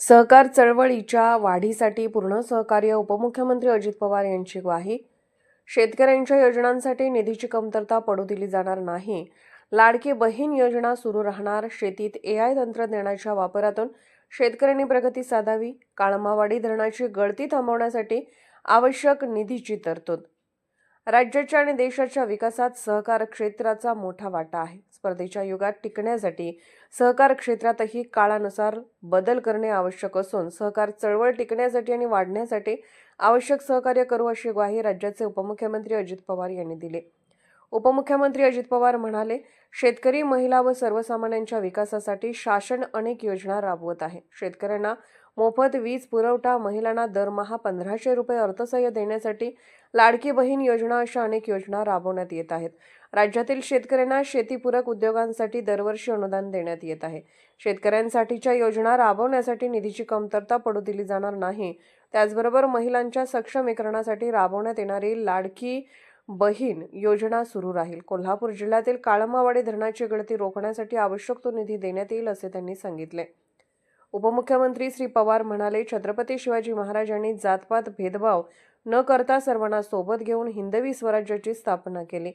सहकार चळवळीच्या वाढीसाठी पूर्ण सहकार्य उपमुख्यमंत्री अजित पवार यांची ग्वाही. शेतकऱ्यांच्या योजनांसाठी निधीची कमतरता पडू दिली जाणार नाही. लाडकी बहीण योजना सुरू राहणार. शेतीत ए आय तंत्रज्ञानाच्या वापरातून शेतकऱ्यांनी प्रगती साधावी. काळमावाडी धरणाची गळती थांबवण्यासाठी आवश्यक निधीची तरतूद राज्याच्या आणि देशाच्या विकासात सहकार क्षेत्राचा मोठा वाटा आहे. स्पर्धेच्या युगात टिकण्यासाठी सहकार क्षेत्रातही काळानुसार बदल करणे आवश्यक असून सहकार चळवळ टिकण्यासाठी आणि वाढण्यासाठी आवश्यक सहकार्य करू अशी ग्वाही राज्याचे उपमुख्यमंत्री अजित पवार यांनी दिली. उपमुख्यमंत्री अजित पवार म्हणाले शेतकरी महिला व सर्वसामान्यांच्या विकासासाठी शासन अनेक योजना राबवत आहे. शेतकऱ्यांना मोफत वीज पुरवठा महिलांना दरमहा पंधराशे रुपये अर्थसहाय्य देण्यासाठी लाडकी बहीण योजना अशा अनेक योजना राबवण्यात येत आहेत. राज्यातील शेतकऱ्यांना शेतीपूरक उद्योगांसाठी दरवर्षी अनुदान देण्यात येत आहे. शेतकऱ्यांसाठीच्या योजना राबवण्यासाठी निधीची कमतरता पडू दिली जाणार नाही. त्याचबरोबर महिलांच्या सक्षमीकरणासाठी राबवण्यात येणारी लाडकी बहीण योजना सुरू राहील. कोल्हापूर जिल्ह्यातील काळमावाडी धरणाची गळती रोखण्यासाठी आवश्यक तो निधी देण्यात येईल असे त्यांनी सांगितले. उपमुख्यमंत्री श्री पवार म्हणाले छत्रपती शिवाजी महाराजांनी जातपात भेदभाव न करता सर्वांना सोबत घेऊन हिंदवी स्वराज्याची स्थापना केली.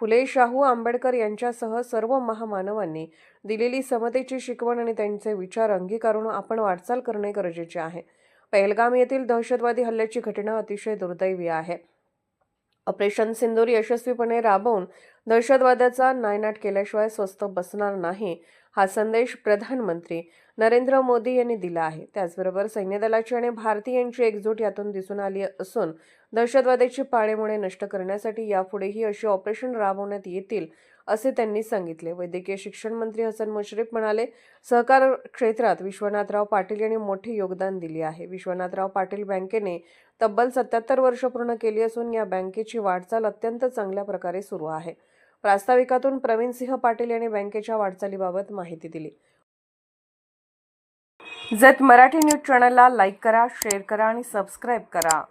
फुले शाहू आंबेडकर यांच्यासह सर्व महामानवांनी दिलेली समतेची शिकवण आणि त्यांचे विचार अंगीकारून आपण वाटचाल करणे गरजेचे आहे. पहलगाम येथील दहशतवादी हल्ल्याची घटना अतिशय दुर्दैवी आहे. ऑपरेशन सिंदूर यशस्वीपणे राबवून दहशतवादाचा नायनाट केल्याशिवाय स्वस्त बसणार नाही. हा संदेश प्रधानमंत्री नरेंद्र मोदी यांनी दिला आहे. त्याचबरोबर सैन्यदलाची आणि भारतीयांची एकजूट यातून दिसून आली असून दहशतवादाची पाळेमुळे नष्ट करण्यासाठी यापुढेही अशी ऑपरेशन राबवण्यात येतील असे त्यांनी सांगितले. वैद्यकीय शिक्षण मंत्री हसन मुश्रीफ म्हणाले सहकार क्षेत्रात विश्वनाथराव पाटील यांनी मोठे योगदान दिले आहे. विश्वनाथराव पाटील बँकेने तब्बल सत्याहत्तर वर्ष पूर्ण केली असून या बँकेची वाटचाल अत्यंत चांगल्या प्रकारे सुरू आहे. प्रास्ताविकातून प्रवीणसिंह पाटील यांनी बँकेच्या वाटचालीबाबत माहिती दिली. जत मराठी न्यूज चॅनलला लाईक करा शेअर करा आणि सबस्क्राईब करा.